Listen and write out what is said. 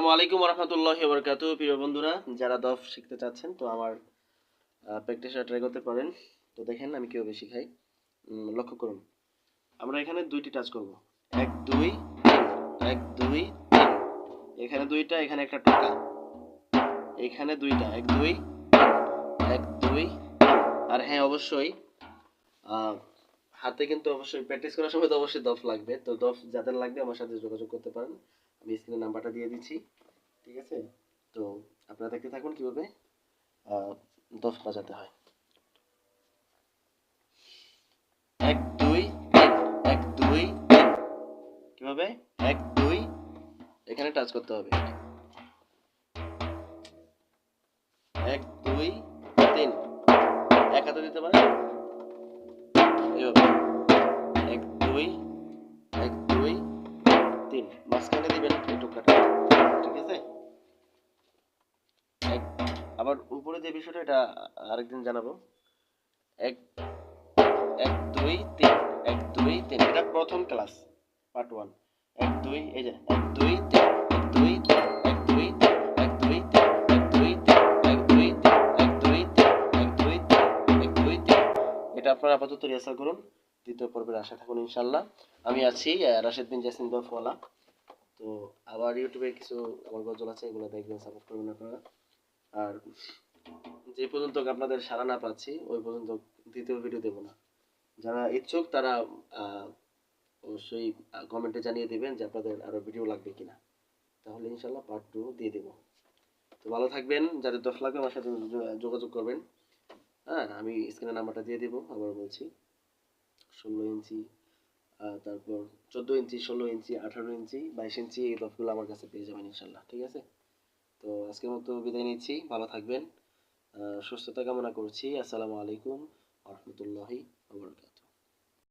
আসসালামু আলাইকুম রহমতুল্লাহ বরকাতু প্রিয় বন্ধুরা, যারা দফ শিখতে চাচ্ছেন, তো আমার প্র্যাকটিসটা ট্রাই করতে পারেন। তো দেখেন আমি কীভাবে শিখাই। লক্ষ্য করুন। আমরা এখানে দুইটি টাচ করব। এক, দুই এক, দুই এখানে দুইটা, এখানে একটা টোকা। এখানে দুইটা, এক, দুই এক, দুই আর হ্যাঁ অবশ্যই হাতে কিন্তু অবশ্যই প্র্যাকটিস করার সময় তো অবশ্যই দফ লাগবে। তো দফ যাদের লাগবে আমার সাথে যোগাযোগ করতে পারেন। আমি স্ক্রিনে নাম্বারটা দিয়ে দিচ্ছি। ঠিক আছে? তো আপনারা দেখতে থাকুন কীভাবে দফ বাজাতে হয়। এক, দুই এক, দুই, কীভাবে? এক, দুই, এখানে টাচ করতে হবে। এক, দুই, তিন। এক হাতে দিতে পারেন? তিন মাঝখানে দিবেন এই টোকাটা ঠিক আছে আবার উপরে যে বিষয়টা এটা আরেকদিন জানাব এক এক দুই তিন এক দুই তিন এটা প্রথম ক্লাস পার্ট ওয়ান এক দুই এই যে এক দুই তিন এক দুই তিন এক দুই তিন এক দুই তিন এক দুই তিন এক দুই তিন এক দুই তিন এক দুই তিন এক দুই তিন এটা আপনারা আপাতত রিহার্সাল করুন দ্বিতীয় পর্বের আশা থাকুন ইনশাল্লাহ। আমি আছি রাশেদ বিন জাসিম দফওয়ালা। তো আবার ইউটিউবে কিছু আমার গজল আছে, এগুলো দেখবেন সাপোর্ট করবেন আপনারা। আর যে পর্যন্ত আপনাদের সাড়া না পাচ্ছি, ওই পর্যন্ত দ্বিতীয় ভিডিও দেবো না। যারা ইচ্ছুক, তারা অবশ্যই কমেন্টে জানিয়ে দিবেন যে আপনাদের আরও ভিডিও লাগবে কিনা। তাহলে ইনশাল্লাহ পার্ট টু দিয়ে দেবো। তো ভালো থাকবেন যাদের দশ লাগবে আমার সাথে যোগাযোগ করবেন। হ্যাঁ আমি স্ক্রিনে নাম্বারটা দিয়ে দেবো আবার বলছি। ষোলো ইঞ্চি তারপর চোদ্দ ইঞ্চি, ষোলো ইঞ্চি, আঠারো ইঞ্চি, বাইশ ইঞ্চি এই দফগুলো আমার কাছে পেয়ে যাবেন ইনশাল্লাহ, ঠিক আছে? তো আজকের মতো বিদায় নিচ্ছি, ভালো থাকবেন সুস্থতা কামনা করছি, আসসালামু আলাইকুম রহমতুল্লাহি